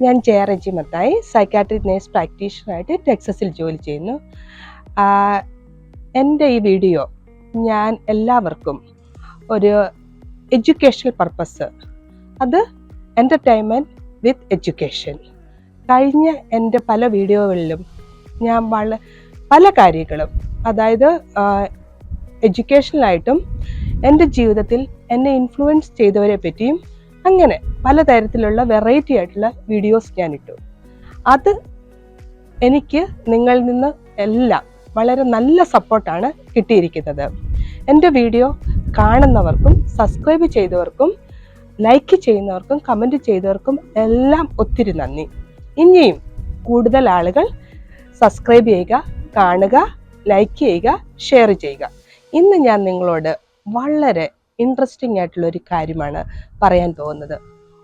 ഞാൻ Jaya Reji Mathai psychiatric nurse പ്രാക്ടീഷണറായിട്ട് ടെക്സസിൽ ജോലി ചെയ്യുന്നു. എന്റെ ഈ വീഡിയോ ഞാൻ എല്ലാവർക്കും ഒരു എഡ്യൂക്കേഷണൽ പർപ്പസ് അത് എന്റർടൈൻമെന്റ് വിത്ത് എഡ്യൂക്കേഷൻ കഴിഞ്ഞ എന്റെ പല വീഡിയോകളിലും ഞാൻ വള പല കാര്യങ്ങളും അതായത് എഡ്യൂക്കേഷനിലായിട്ടും എന്റെ ജീവിതത്തിൽ എന്നെ ഇൻഫ്ലുവൻസ് ചെയ്തവരെ പറ്റിയും അങ്ങനെ പലതരത്തിലുള്ള വെറൈറ്റി ആയിട്ടുള്ള വീഡിയോസ് ഞാൻ ഇട്ടു. അത് എനിക്ക് നിങ്ങളിൽ നിന്ന് എല്ലാം വളരെ നല്ല സപ്പോർട്ടാണ് കിട്ടിയിരിക്കുന്നത്. എന്റെ വീഡിയോ കാണുന്നവർക്കും സബ്സ്ക്രൈബ് ചെയ്തവർക്കും ലൈക്ക് ചെയ്യുന്നവർക്കും കമന്റ് ചെയ്തവർക്കും എല്ലാം ഒത്തിരി നന്ദി. ഇനിയും കൂടുതൽ ആളുകൾ സബ്സ്ക്രൈബ് ചെയ്യുക കാണുക ലൈക്ക് ചെയ്യുക ഷെയർ ചെയ്യുക. ഇന്ന് ഞാൻ നിങ്ങളോട് വളരെ ഇൻട്രസ്റ്റിംഗ് ആയിട്ടുള്ള ഒരു കാര്യമാണ് പറയാൻ പോകുന്നത്.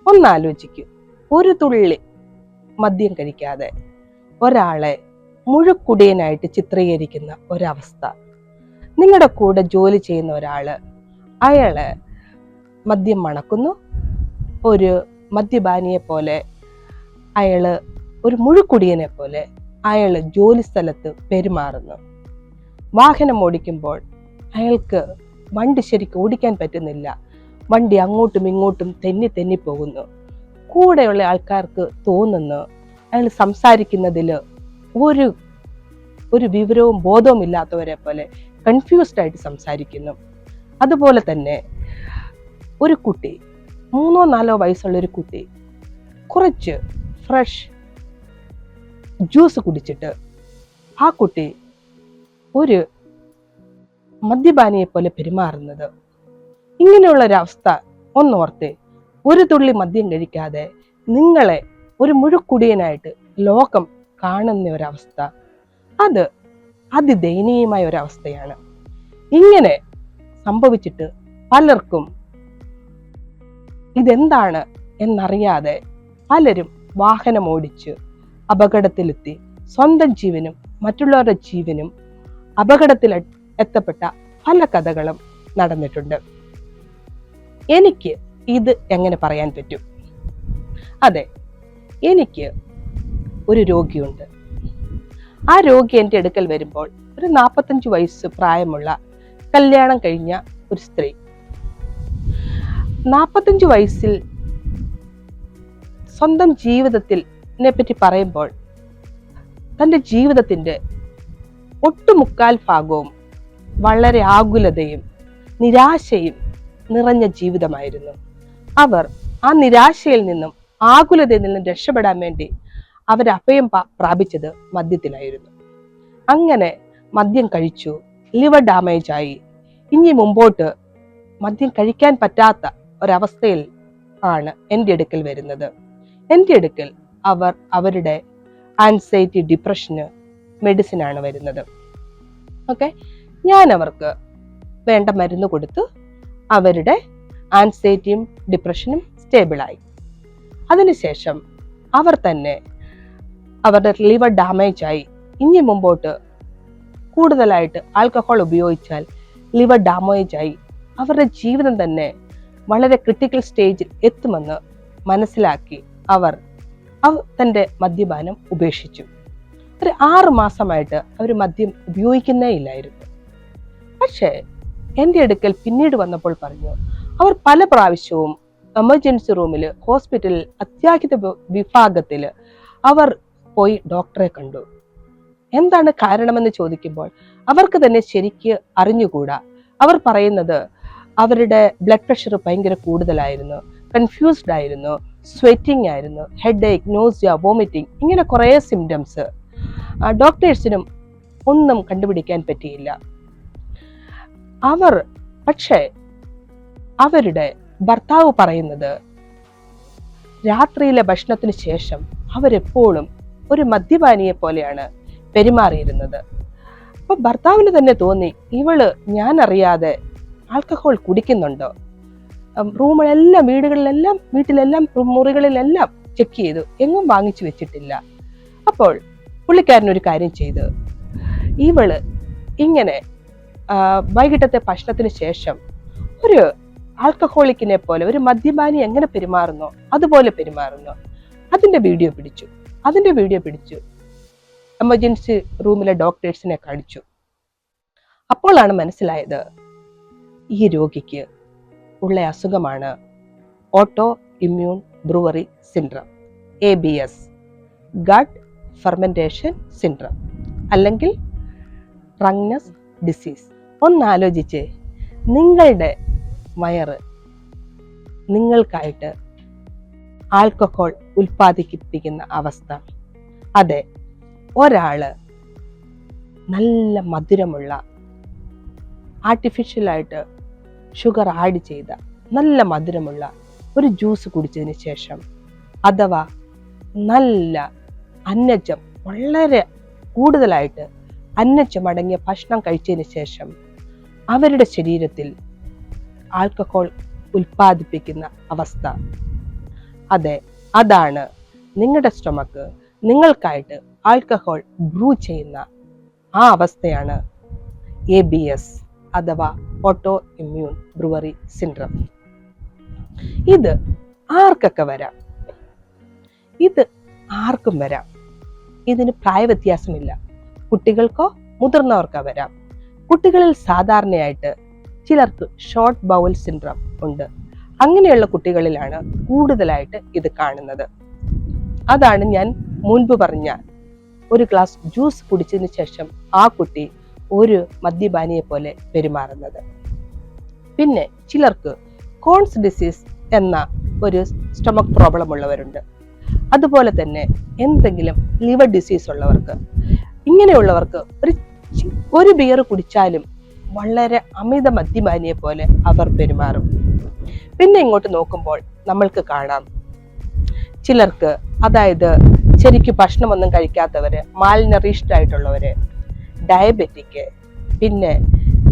ഒന്നാലോചിക്കൂ. ഒരു തുള്ളി മദ്യം കഴിക്കാതെ ഒരാളെ മുഴുക്കുടിയനായിട്ട് ചിത്രീകരിക്കുന്ന ഒരവസ്ഥ. നിങ്ങളുടെ കൂടെ ജോലി ചെയ്യുന്ന ഒരാൾ അയാൾ മദ്യം മണക്കുന്നു. ഒരു മദ്യപാനിയെ പോലെ അയാൾ ഒരു മുഴുക്കുടിയനെ പോലെ അയാൾ ജോലി സ്ഥലത്ത് പെരുമാറുന്നു. വാഹനം ഓടിക്കുമ്പോൾ അയാൾക്ക് വണ്ടി ശരിക്കും ഓടിക്കാൻ പറ്റുന്നില്ല. വണ്ടി അങ്ങോട്ടും ഇങ്ങോട്ടും തെന്നി തെന്നി പോകുന്നു. കൂടെയുള്ള ആൾക്കാർക്ക് തോന്നുന്നു അയാൾ സംസാരിക്കുന്നതിൽ ഒരു ഒരു വിവരവും ബോധവും ഇല്ലാത്തവരെ പോലെ കൺഫ്യൂസ്ഡ് ആയിട്ട് സംസാരിക്കുന്നു. അതുപോലെ തന്നെ ഒരു കുട്ടി മൂന്നോ നാലോ വയസ്സുള്ള ഒരു കുട്ടി കുറച്ച് ഫ്രഷ് ജ്യൂസ് കുടിച്ചിട്ട് ആ കുട്ടി ഒരു മദ്യപാനിയെ പോലെ പെരുമാറുന്നത്. ഇങ്ങനെയുള്ള ഒരു അവസ്ഥ ഒന്നോർത്ത് ഒരു തുള്ളി മദ്യം കഴിക്കാതെ നിങ്ങളെ ഒരു മുഴുക്കുടിയനായിട്ട് ലോകം കാണുന്ന ഒരവസ്ഥ. അത് അതിദയനീയമായ ഒരവസ്ഥയാണ്. ഇങ്ങനെ സംഭവിച്ചിട്ട് പലർക്കും ഇതെന്താണ് എന്നറിയാതെ പലരും വാഹനം ഓടിച്ച് അപകടത്തിലെത്തി സ്വന്തം ജീവനും മറ്റുള്ളവരുടെ ജീവനും അപകടത്തിൽ എത്തപ്പെട്ട പല കഥകളും നടന്നിട്ടുണ്ട്. എനിക്ക് ഇത് എങ്ങനെ പറയാൻ പറ്റും? അതെ എനിക്ക് ഒരു രോഗിയുണ്ട്. ആ രോഗി എന്റെ അടുക്കൽ വരുമ്പോൾ ഒരു നാൽപ്പത്തഞ്ച് വയസ്സ് പ്രായമുള്ള കല്യാണം കഴിഞ്ഞ ഒരു സ്ത്രീ. നാൽപ്പത്തഞ്ച് വയസ്സിൽ സ്വന്തം ജീവിതത്തിൽ പറ്റി പറയുമ്പോൾ തന്റെ ജീവിതത്തിന്റെ ഒട്ടുമുക്കാൽ ഭാഗവും വളരെ ആകുലതയും നിരാശയും നിറഞ്ഞ ജീവിതമായിരുന്നു. അവർ ആ നിരാശയിൽ നിന്നും ആകുലതയിൽ നിന്നും രക്ഷപ്പെടാൻ വേണ്ടി പ- പ്രാപിച്ചത് മദ്യത്തിലായിരുന്നു. അങ്ങനെ മദ്യം കഴിച്ചു ലിവർ ഡാമേജ് ആയി. ഇനി മുമ്പോട്ട് മദ്യം കഴിക്കാൻ പറ്റാത്ത ഒരവസ്ഥയിൽ ആണ് എന്റെ അടുക്കൽ വരുന്നത്. എന്റെ അടുക്കൽ അവർ അവരുടെ ആൻസൈറ്റി ഡിപ്രഷന് മെഡിസിനാണ് വരുന്നത്. ഓക്കെ ഞാൻ അവർക്ക് വേണ്ട മരുന്ന് കൊടുത്ത് അവരുടെ ആൻസൈറ്റിയും ഡിപ്രഷനും സ്റ്റേബിളായി അതിനുശേഷം അവർ തന്നെ അവരുടെ ലിവർ ഡാമേജ് ആയി. ഇനി മുമ്പോട്ട് കൂടുതലായിട്ട് ആൽക്കഹോൾ ഉപയോഗിച്ചാൽ ലിവർ ഡാമേജ് ആയി അവരുടെ ജീവിതം തന്നെ വളരെ ക്രിട്ടിക്കൽ സ്റ്റേജിൽ എത്തുമെന്ന് മനസ്സിലാക്കി അവർ അവ തന്റെ മദ്യപാനം ഉപേക്ഷിച്ചു. ഒരു ആറ് മാസമായിട്ട് അവർ മദ്യം ഉപയോഗിക്കുന്നേ ഇല്ലായിരുന്നു. പക്ഷേ എന്റെ അടുക്കൽ പിന്നീട് വന്നപ്പോൾ പറഞ്ഞു അവർ പല പ്രാവശ്യവും എമർജൻസി റൂമിൽ ഹോസ്പിറ്റലിൽ അത്യാഹിത വിഭാഗത്തിൽ അവർ പോയി ഡോക്ടറെ കണ്ടു. എന്താണ് കാരണമെന്ന് ചോദിക്കുമ്പോൾ അവർക്ക് തന്നെ ശരിക്ക് അറിഞ്ഞുകൂടാ. അവർ പറയുന്നത് അവരുടെ ബ്ലഡ് പ്രഷർ ഭയങ്കര കൂടുതലായിരുന്നു കൺഫ്യൂസ്ഡ് ആയിരുന്നു സ്വെറ്റിംഗ് ആയിരുന്നു ഹെഡ് ഏക്ക് നോസിയ വോമിറ്റിംഗ് ഇങ്ങനെ കുറേ സിംറ്റംസ് ഡോക്ടേഴ്സിനും ഒന്നും കണ്ടുപിടിക്കാൻ പറ്റിയില്ല. അവർ പക്ഷേ അവരുടെ ഭർത്താവ് പറയുന്നത് രാത്രിയിലെ ഭക്ഷണത്തിന് ശേഷം അവരെപ്പോഴും ഒരു മദ്യപാനിയെ പോലെയാണ് പെരുമാറിയിരുന്നത്. അപ്പൊ ഭർത്താവിന് തന്നെ തോന്നി ഇവൾ ഞാൻ അറിയാതെ ആൽക്കഹോൾ കുടിക്കുന്നുണ്ടോ? റൂമിലെല്ലാം വീടുകളിലെല്ലാം വീട്ടിലെല്ലാം മുറികളിലെല്ലാം ചെക്ക് ചെയ്തു. എങ്ങും വാങ്ങിച്ചു വെച്ചിട്ടില്ല. അപ്പോൾ പുള്ളിക്കാരൻ ഒരു കാര്യം ചെയ്തു. ഇവൾ ഇങ്ങനെ വൈകിട്ടത്തെ ഭക്ഷണത്തിന് ശേഷം ഒരു ആൽക്കഹോളിക്കിനെ പോലെ ഒരു മദ്യപാനി എങ്ങനെ പെരുമാറുന്നോ അതുപോലെ പെരുമാറുന്നു അതിന്റെ വീഡിയോ പിടിച്ചു. അതിന്റെ വീഡിയോ പിടിച്ചു. എമർജൻസി റൂമിലെ ഡോക്ടേഴ്സിനെ കാണിച്ചു. അപ്പോഴാണ് മനസ്സിലായത് ഈ രോഗിക്ക് ഉള്ള അസുഖമാണ് auto immune brewery syndrome A B S gut fermentation syndrome അല്ലെങ്കിൽ റങ്നസ് ഡിസീസ് ഒന്നാലോചിച്ച് നിങ്ങളുടെ വയറ് നിങ്ങൾക്കായിട്ട് ആൽക്കഹോൾ ഉൽപ്പാദിപ്പിക്കുന്ന അവസ്ഥ. അതെ ഒരാൾ നല്ല മധുരമുള്ള ആർട്ടിഫിഷ്യലായിട്ട് ഷുഗർ ആഡ് ചെയ്ത നല്ല മധുരമുള്ള ഒരു ജ്യൂസ് കുടിച്ചതിന് ശേഷം അഥവാ നല്ല അന്നജം വളരെ കൂടുതലായിട്ട് അന്നജം അടങ്ങിയ ഭക്ഷണം കഴിച്ചതിന് ശേഷം അവരുടെ ശരീരത്തിൽ ആൽക്കഹോൾ ഉൽപ്പാദിപ്പിക്കുന്ന അവസ്ഥ. അതെ അതാണ് നിങ്ങളുടെ സ്റ്റൊമക്ക് നിങ്ങൾക്കായിട്ട് ആൽക്കഹോൾ ബ്രൂ ചെയ്യുന്ന ആ അവസ്ഥയാണ് എ ബി എസ് അഥവാ ഓട്ടോ ഇമ്മ്യൂൺ ബ്രുവറി സിൻഡ്രം ഇത് ആർക്കൊക്കെ വരാം? ഇത് ആർക്കും വരാം. ഇതിന് പ്രായവ്യത്യാസമില്ല. കുട്ടികൾക്കോ മുതിർന്നവർക്കോ വരാം. കുട്ടികളിൽ സാധാരണയായിട്ട് ചിലർക്ക് ഷോർട്ട് ബൗൽ സിൻഡ്രം ഉണ്ട്. അങ്ങനെയുള്ള കുട്ടികളിലാണ് കൂടുതലായിട്ട് ഇത് കാണുന്നത്. അതാണ് ഞാൻ മുൻപ് പറഞ്ഞ ഒരു ഗ്ലാസ് ജ്യൂസ് കുടിച്ചതിന് ശേഷം ആ കുട്ടി ഒരു മദ്യപാനിയെ പോലെ പെരുമാറുന്നത്. പിന്നെ ചിലർക്ക് കോൺസ് ഡിസീസ് എന്ന ഒരു സ്റ്റൊമക് പ്രോബ്ലം ഉള്ളവരുണ്ട്. അതുപോലെ തന്നെ എന്തെങ്കിലും ലിവർ ഡിസീസ് ഉള്ളവർക്ക് ഇങ്ങനെയുള്ളവർക്ക് ഒരു ചി- ഒരു ബിയർ കുടിച്ചാലും വളരെ അമിത മദ്യപാനിയെ പോലെ അവർ പെരുമാറും. പിന്നെ ഇങ്ങോട്ട് നോക്കുമ്പോൾ നമ്മൾക്ക് കാണാം. ചിലർക്ക് അതായത് ശരിക്ക് ഭക്ഷണമൊന്നും കഴിക്കാത്തവര് മാൽനറിഷ്ഡ് ആയിട്ടുള്ളവര് ഡയബറ്റിക് പിന്നെ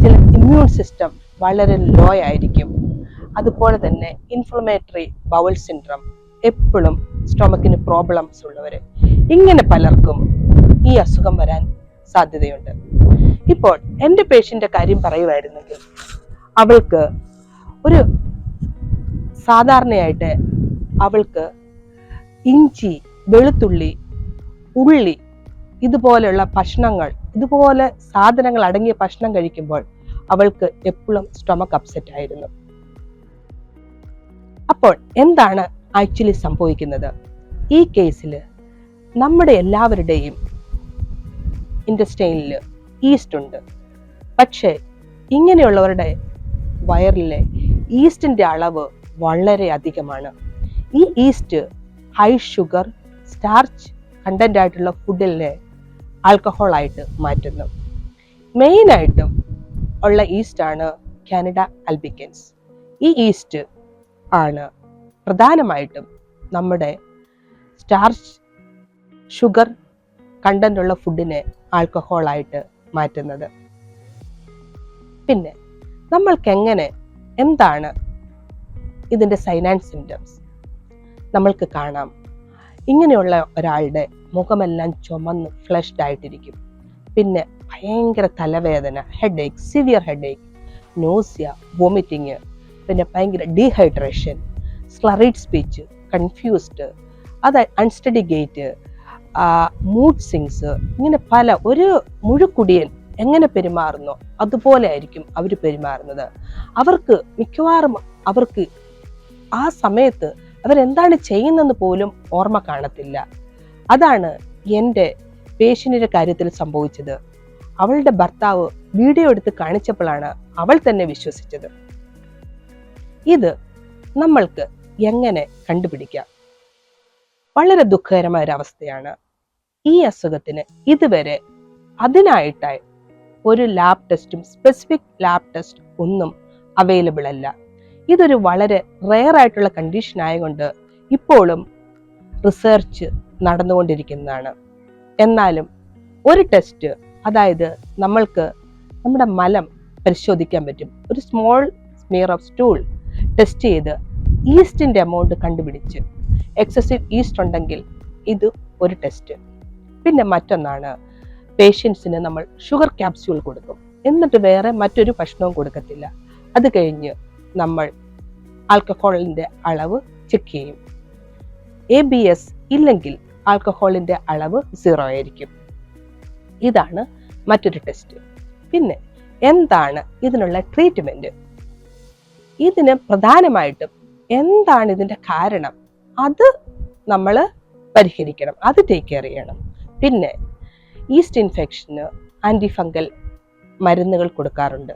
ചില ഇമ്മ്യൂൺ സിസ്റ്റം വളരെ ലോ ആയിരിക്കും. അതുപോലെ തന്നെ ഇൻഫ്ലമേറ്ററി ബവൽ സിൻഡ്രം എപ്പോഴും സ്റ്റൊമക്കിന് പ്രോബ്ലംസ് ഉള്ളവര്. ഇങ്ങനെ പലർക്കും ഈ അസുഖം വരാൻ സാധ്യതയുണ്ട്. ഇപ്പോൾ എന്റെ പേഷ്യന്റെ കാര്യം പറയുമായിരുന്നെങ്കിൽ അവൾക്ക് ഒരു സാധാരണയായിട്ട് അവൾക്ക് ഇഞ്ചി വെളുത്തുള്ളി ഉള്ളി ഇതുപോലെയുള്ള ഭക്ഷണങ്ങൾ ഇതുപോലെ സാധനങ്ങൾ അടങ്ങിയ ഭക്ഷണം കഴിക്കുമ്പോൾ അവൾക്ക് എപ്പോഴും സ്റ്റൊമക്ക് അപ്സെറ്റ് ആയിരുന്നു. അപ്പോൾ എന്താണ് ആക്ച്വലി സംഭവിക്കുന്നത്? ഈ കേസിൽ നമ്മുടെ എല്ലാവരുടെയും ഇൻഡസ്ട്രിയിൽ ഈസ്റ്റ് ഉണ്ട്. പക്ഷേ ഇങ്ങനെയുള്ളവരുടെ വയറിലെ ഈസ്റ്റിന്റെ അളവ് വളരെ അധികമാണ്. ഈ yeast high sugar starch content ആയിട്ടുള്ള ഫുഡിലെ ആൽക്കഹോൾ ആയിട്ട് മാറ്റുന്നു. മെയിനായിട്ടും ഉള്ള ഈസ്റ്റ് ആണ് കാനഡ അൽബിക്കൻസ് ഈ ഈസ്റ്റ് ആണ് പ്രധാനമായിട്ടും നമ്മുടെ സ്റ്റാർച്ച് ഷുഗർ കണ്ടന്റ് ഉള്ള ഫുഡിനെ ആൽക്കഹോൾ ആയിട്ട് മാറ്റുന്നത്. പിന്നെ നമ്മൾക്ക് എങ്ങനെ എന്താണ് ഇതിന്റെ സൈൻ ആൻഡ് സിംറ്റംസ് നമ്മൾക്ക് കാണാം. ഇങ്ങനെയുള്ള ഒരാളുടെ മുഖമെല്ലാം ചുമന്ന് ഫ്ലഷ്ഡ് ആയിട്ടിരിക്കും. പിന്നെ ഭയങ്കര തലവേദന headache severe headache nausea vomiting പിന്നെ ഭയങ്കര ഡീഹൈഡ്രേഷൻ സ്ലറൈഡ് സ്പീച്ച് കൺഫ്യൂസ്ഡ് അത് അൺസ്റ്റഡി ഗേറ്റ് മൂഡ് സിങ്സ് ഇങ്ങനെ പല ഒരു മുഴുക്കുടിയൻ എങ്ങനെ പെരുമാറുന്നോ അതുപോലെ ആയിരിക്കും അവർ പെരുമാറുന്നത്. അവർക്ക് മിക്കവാറും അവർക്ക് ആ സമയത്ത് അവരെന്താണ് ചെയ്യുന്നതെന്ന് പോലും ഓർമ്മ കാണത്തില്ല. അതാണ് എന്റെ പേഷ്യന്റെ കാര്യത്തിൽ സംഭവിച്ചത്. അവളുടെ ഭർത്താവ് വീഡിയോ എടുത്ത് കാണിച്ചപ്പോഴാണ് അവൾ തന്നെ വിശ്വസിച്ചത്. ഇത് നമ്മൾക്ക് എങ്ങനെ കണ്ടുപിടിക്കാം? വളരെ ദുഃഖകരമായ ഒരു അവസ്ഥയാണ് ഈ അസുഖത്തിന് ഇതുവരെ അതിനായിട്ടായി ഒരു ലാബ് ടെസ്റ്റും സ്പെസിഫിക് ലാബ് ടെസ്റ്റ് ഒന്നും അവൈലബിൾ അല്ല. ഇതൊരു വളരെ റെയർ ആയിട്ടുള്ള കണ്ടീഷൻ ആയതുകൊണ്ട് ഇപ്പോഴും റിസർച്ച് നടന്നുകൊണ്ടിരിക്കുന്നതാണ്. എന്നാലും ഒരു ടെസ്റ്റ് അതായത് നമ്മൾക്ക് നമ്മുടെ മലം പരിശോധിക്കാൻ പറ്റും. ഒരു small smear of stool test ചെയ്ത് ഈസ്റ്റിന്റെ എമൗണ്ട് കണ്ടുപിടിച്ച് എക്സസീവ് ഈസ്റ്റ് ഉണ്ടെങ്കിൽ ഇത് ഒരു ടെസ്റ്റ് പിന്നെ മറ്റൊന്നാണ് പേഷ്യൻസിന് നമ്മൾ ഷുഗർ ക്യാപ്സ്യൂൾ കൊടുക്കും. എന്നിട്ട് വേറെ മറ്റൊരു ഭക്ഷണവും കൊടുക്കത്തില്ല. അത് കഴിഞ്ഞ് നമ്മൾ ആൽക്കഹോളിന്റെ അളവ് ചെക്ക് ചെയ്യും. എ ബി എസ് ഇല്ലെങ്കിൽ ആൽക്കഹോളിന്റെ അളവ് സീറോ ആയിരിക്കും. ഇതാണ് മറ്റൊരു ടെസ്റ്റ് പിന്നെ എന്താണ് ഇതിനുള്ള ട്രീറ്റ്മെന്റ് ഇതിന് പ്രധാനമായിട്ടും എന്താണ് ഇതിന്റെ കാരണം? അത് നമ്മൾ പരിഹരിക്കണം. അത് ടേക്ക് കെയർ ചെയ്യണം. പിന്നെ ഈസ്റ്റ് ഇൻഫെക്ഷന് ആന്റിഫംഗൽ മരുന്നുകൾ കൊടുക്കാറുണ്ട്.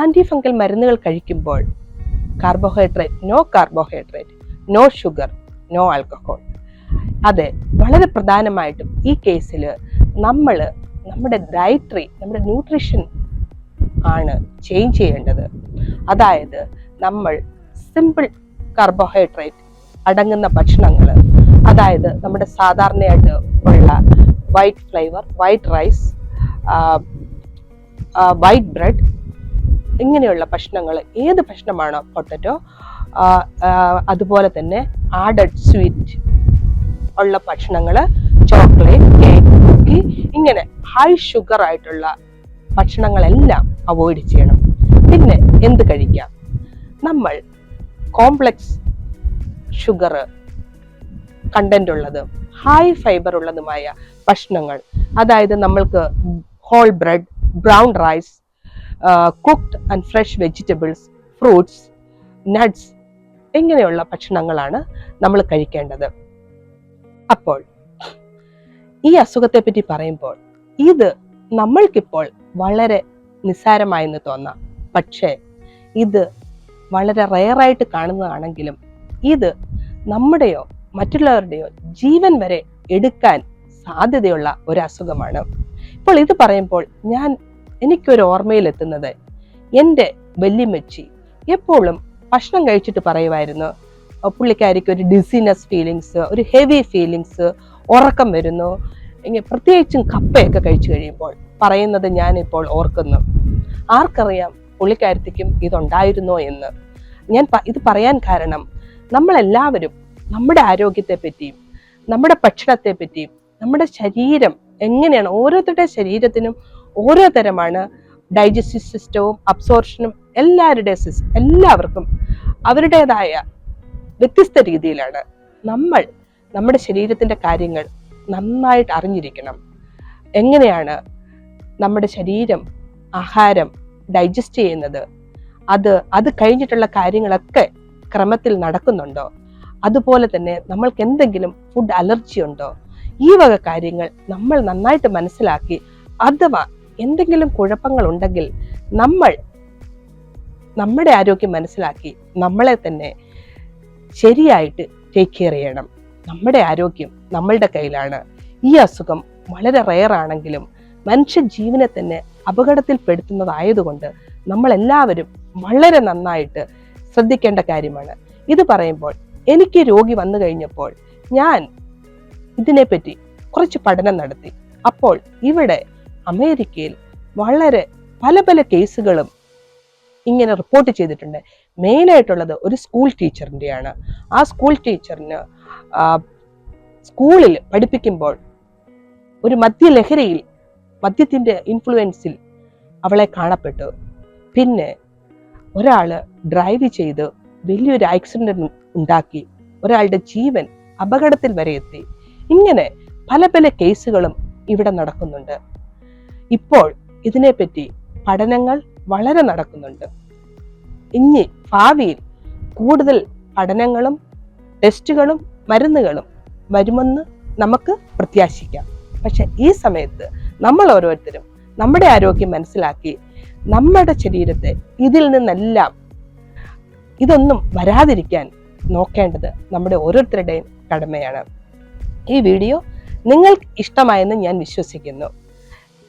ആന്റിഫംഗൽ മരുന്നുകൾ കഴിക്കുമ്പോൾ carbohydrate no carbohydrate no sugar no alcohol അതെ വളരെ പ്രധാനമായിട്ടും ഈ കേസിൽ നമ്മൾ നമ്മുടെ ഡയറ്ററി നമ്മുടെ ന്യൂട്രീഷൻ ആണ് ചേഞ്ച് ചെയ്യേണ്ടത്. അതായത് നമ്മൾ സിമ്പിൾ കാർബോഹൈഡ്രേറ്റ് അടങ്ങുന്ന ഭക്ഷണങ്ങൾ അതായത് നമ്മുടെ സാധാരണയായിട്ട് ഉള്ള white flour white rice white bread ഇങ്ങനെയുള്ള ഭക്ഷണങ്ങൾ ഏത് ഭക്ഷണമാണോ പൊട്ടറ്റോ അതുപോലെ തന്നെ ആഡഡ് സ്വീറ്റ് ഉള്ള ഭക്ഷണങ്ങൾ ചോക്ലേറ്റ് കേക്ക് കുക്കി ഇങ്ങനെ ഹൈ ഷുഗർ ആയിട്ടുള്ള ഭക്ഷണങ്ങളെല്ലാം അവോയ്ഡ് ചെയ്യണം. പിന്നെ എന്ത് കഴിക്കാം? നമ്മൾ കോംപ്ലക്സ് ഷുഗർ കണ്ടന്റ് ഉള്ളത്. ഹൈ ഫൈബർ ഉള്ളതുമായ ഭക്ഷണങ്ങൾ. അതായത് നമ്മൾക്ക് whole bread brown rice cooked and fresh vegetables fruits nuts ഇങ്ങനെയുള്ള ഭക്ഷണങ്ങളാണ് നമ്മൾ കഴിക്കേണ്ടത്. അപ്പോൾ ഈ അസുഖത്തെ പറ്റി പറയുമ്പോൾ ഇത് നമ്മൾക്കിപ്പോൾ വളരെ നിസ്സാരമായെന്ന് തോന്നാം. പക്ഷേ ഇത് വളരെ റെയറായിട്ട് കാണുന്നതാണെങ്കിലും ഇത് നമ്മുടെയോ മറ്റുള്ളവരുടെയോ ജീവൻ വരെ എടുക്കാൻ സാധ്യതയുള്ള ഒരു അസുഖമാണ് ഇപ്പോൾ ഇത് പറയുമ്പോൾ ഞാൻ എനിക്കൊരു ഓർമ്മയിലെത്തുന്നത്. എന്റെ വല്യമ്മച്ചി എപ്പോഴും ഭക്ഷണം കഴിച്ചിട്ട് പറയുമായിരുന്നു. പുള്ളിക്കാരിക്ക് ഒരു ഡിസിനസ് ഫീലിങ്സ് ഒരു ഹെവി ഫീലിങ്സ് ഉറക്കം വരുന്നു. ഇങ്ങനെ പ്രത്യേകിച്ചും കപ്പയൊക്കെ കഴിച്ചു കഴിയുമ്പോൾ പറയുന്നത് ഞാനിപ്പോൾ ഓർക്കുന്നു. ആർക്കറിയാം പുള്ളിക്കാരത്തിക്കും ഇതുണ്ടായിരുന്നോ എന്ന്. ഞാൻ ഇത് പറയാൻ കാരണം നമ്മളെല്ലാവരും നമ്മുടെ ആരോഗ്യത്തെ പറ്റിയും നമ്മുടെ ഭക്ഷണത്തെ പറ്റിയും നമ്മുടെ ശരീരം എങ്ങനെയാണ്? ഓരോരുത്തരുടെ ശരീരത്തിനും ഓരോ തരമാണ് ഡൈജസ്റ്റീവ് സിസ്റ്റവും അബ്സോർഷനും എല്ലാവരുടെ എല്ലാവർക്കും അവരുടേതായ വ്യത്യസ്ത രീതിയിലാണ് നമ്മൾ നമ്മുടെ ശരീരത്തിന്റെ കാര്യങ്ങൾ നന്നായിട്ട് അറിഞ്ഞിരിക്കണം. എങ്ങനെയാണ് നമ്മുടെ ശരീരം ആഹാരം ഡൈജസ്റ്റ് ചെയ്യുന്നത്? അത് അത് കഴിഞ്ഞിട്ടുള്ള കാര്യങ്ങളൊക്കെ ക്രമത്തിൽ നടക്കുന്നുണ്ടോ? അതുപോലെ തന്നെ നമ്മൾക്ക് എന്തെങ്കിലും ഫുഡ് അലർജി ഉണ്ടോ? ഈ വക കാര്യങ്ങൾ നമ്മൾ നന്നായിട്ട് മനസ്സിലാക്കി അഥവാ എന്തെങ്കിലും കുഴപ്പങ്ങൾ ഉണ്ടെങ്കിൽ നമ്മൾ നമ്മുടെ ആരോഗ്യം മനസ്സിലാക്കി നമ്മളെ തന്നെ ശരിയായിട്ട് ടേക്ക് കെയർ ചെയ്യണം. നമ്മുടെ ആരോഗ്യം നമ്മളുടെ കയ്യിലാണ്. ഈ അസുഖം വളരെ റെയർ ആണെങ്കിലും മനുഷ്യ ജീവനെ തന്നെ അപകടത്തിൽപ്പെടുത്തുന്നതായതുകൊണ്ട് നമ്മളെല്ലാവരും വളരെ നന്നായിട്ട് ശ്രദ്ധിക്കേണ്ട കാര്യമാണ്. ഇത് പറയുമ്പോൾ എനിക്ക് രോഗി വന്നു കഴിഞ്ഞപ്പോൾ ഞാൻ ഇതിനെപ്പറ്റി കുറച്ച് പഠനം നടത്തി. അപ്പോൾ ഇവിടെ അമേരിക്കയിൽ വളരെ പല പല കേസുകളും ഇങ്ങനെ റിപ്പോർട്ട് ചെയ്തിട്ടുണ്ട്. മെയിനായിട്ടുള്ളത് ഒരു സ്കൂൾ ടീച്ചറിന്റെയാണ് ആ സ്കൂൾ ടീച്ചറിന് സ്കൂളിൽ പഠിപ്പിക്കുമ്പോൾ ഒരു മദ്യലഹരിയിൽ മദ്യത്തിന്റെ ഇൻഫ്ലുവൻസിൽ അവളെ കാണപ്പെട്ടു. പിന്നെ ഒരാൾ ഡ്രൈവ് ചെയ്ത് വലിയൊരു ആക്സിഡന്റ് ഉണ്ടാക്കി ഒരാളുടെ ജീവൻ അപകടത്തിൽ വരെ എത്തി. ഇങ്ങനെ പല പല കേസുകളും ഇവിടെ നടക്കുന്നുണ്ട്. ഇപ്പോൾ ഇതിനെപ്പറ്റി പഠനങ്ങൾ വളരെ നടക്കുന്നുണ്ട്. ഇനി ഭാവിയിൽ കൂടുതൽ പഠനങ്ങളും ടെസ്റ്റുകളും മരുന്നുകളും വരുമെന്ന് നമുക്ക് പ്രത്യാശിക്കാം. പക്ഷെ ഈ സമയത്ത് നമ്മൾ ഓരോരുത്തരും നമ്മുടെ ആരോഗ്യം മനസ്സിലാക്കി നമ്മുടെ ശരീരത്തെ ഇതിൽ നിന്നെല്ലാം ഇതൊന്നും വരാതിരിക്കാൻ നോക്കേണ്ടത് നമ്മുടെ ഓരോരുത്തരുടെയും കടമയാണ്. ഈ വീഡിയോ നിങ്ങൾക്ക് ഇഷ്ടമായെന്ന് ഞാൻ വിശ്വസിക്കുന്നു.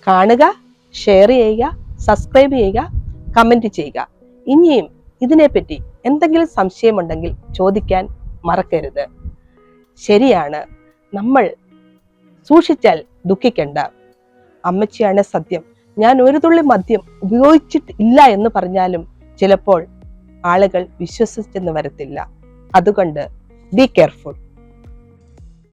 കാണുക ഷെയർ ചെയ്യുക സബ്സ്ക്രൈബ് ചെയ്യുക കമന്റ് ചെയ്യുക. ഇനിയും ഇതിനെപ്പറ്റി എന്തെങ്കിലും സംശയമുണ്ടെങ്കിൽ ചോദിക്കാൻ മറക്കരുത്. ശരിയാണ് നമ്മൾ സൂക്ഷിച്ചാൽ ദുഃഖിക്കണ്ട. അമ്മച്ചിയാണ് സത്യം. ഞാൻ ഒരു തുള്ളി മദ്യം ഉപയോഗിച്ചിട്ടില്ല എന്ന് പറഞ്ഞാലും ചിലപ്പോൾ ആളുകൾ വിശ്വസിച്ചെന്ന് വരത്തില്ല. അതുകൊണ്ട് ബി കെയർഫുൾ